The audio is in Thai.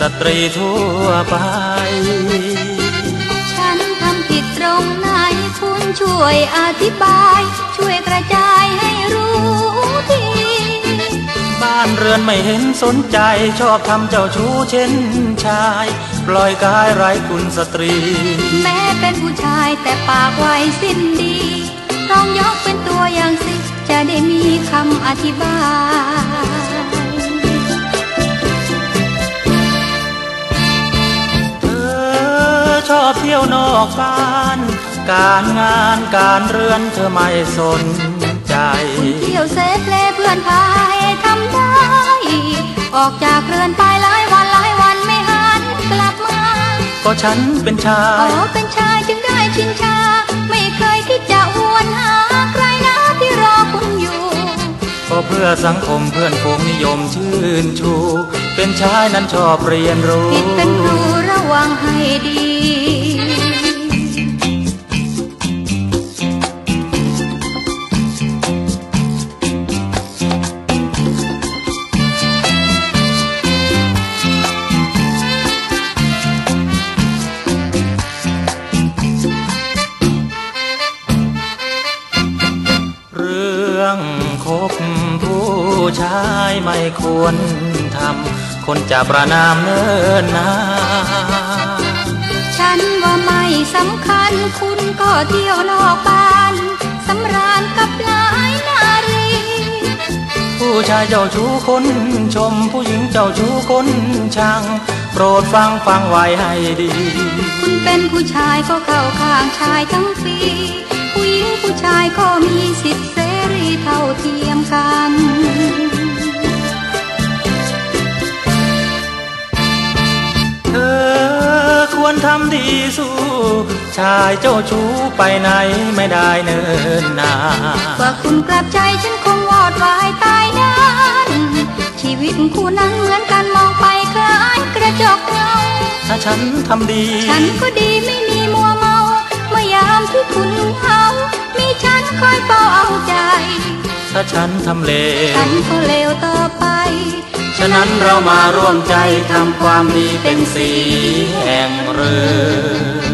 สตรีทั่วไป ช่วยอธิบาย ช่วยกระจายให้รู้ทีบ้านเรือนไม่เห็นสนใจ ชอบทำเจ้าชู้เช่นชายปล่อยกายไร้คุณสตรี แม้เป็นผู้ชายแต่ปากไวสิ้นดีลองยกเป็นตัวอย่างสิ จะได้มีคำอธิบายเธอชอบเที่ยวนอกบ้าน การงานการเรือนเธอไม่สนใจ เที่ยวเซฟเลเพื่อนพายทำได้ ออกจากเรือนไปหลายวันหลายวันไม่หันกลับมา ก็ฉันเป็นชาอ๋อยเป็นชายจึงได้ชินชา ไม่เคยคิดจะหวนหาใครนะที่รอคุณอยู่ก็เพื่อสังคมเพื่อนฝูงนิยมชื่นชู เป็นชายนั้นชอบเรียนรู้ ผิดเป็นครู ผู้ชายไม่ควรทำ คนจะประนามเนิ่นนานฉันว่าไม่สำคัญคุณก็เที่ยวนอกบ้านสำราญกับหลายนารี ผู้ชายเจ้าชู้คนชม ผู้หญิงเจ้าชู้คนชัง โปรดฟังฟังไว้ให้ดี คุณเป็นผู้ชายก็เข้าข้างชายทั้งปีผู้หญิงผู้ชายก็มีสิทธิเสรีเท่าเทียม เธอควรทำดีสู้ ชายเจ้าชู้ไปไหนไม่ได้เนิ่นนานว่าคุณกลับใจฉันคงวอดวายตายนานชีวิตคู่นั้นเหมือนกันมองไปคล้ายกระจกเงาถ้าฉันทำดี ฉันก็ดีไม่มีมัวเมาเมื่อยามที่คุณเหงามีฉันคอยเฝ้าเอาใจ ถ้าฉันทำเลฉัวนก็เลวต่อไป ฉะนั้นเรามาร่วมใจทำความดีเป็นสีแห่งเรือ